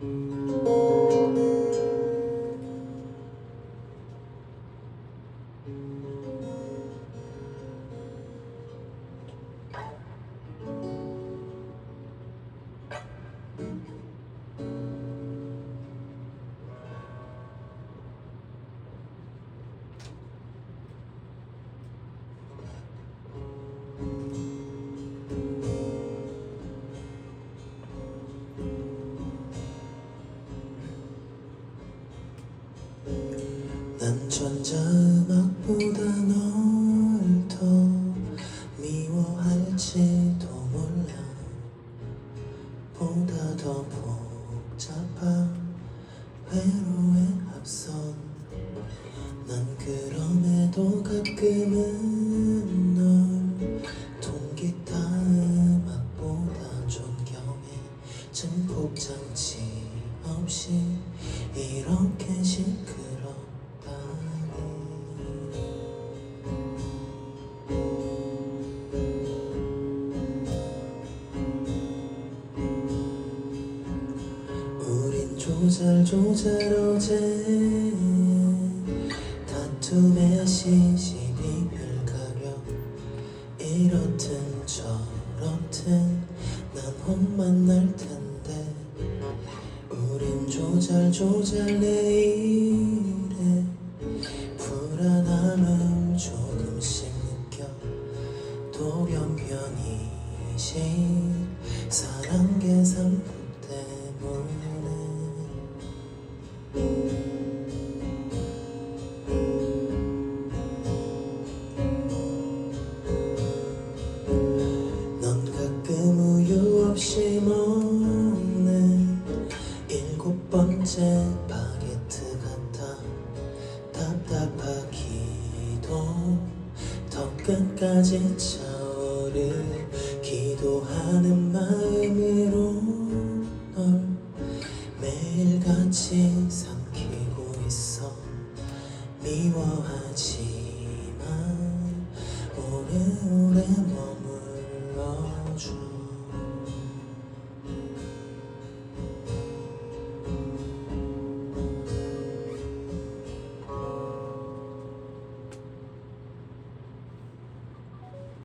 난 전자음악보다 널 더 미워할지도 몰라. 보다 더 복잡한 회로에 앞선 난 그럼에도 가끔은 널 통기타 음악보다 존경해. 증폭장치 없이 이렇 조잘 조잘 어제. 다툼의 시시비 별 가려 이렇든 저렇든 난 혼만 날 텐데. 우린 조잘 조잘 내일에 불안함을 조금씩 느껴. 돌연변이식 사랑 계산 번째 바게트 같아 답답하기도 더 끝까지 차오르 기도하는 마음으로 널 매일같이 삼키고 있어 미워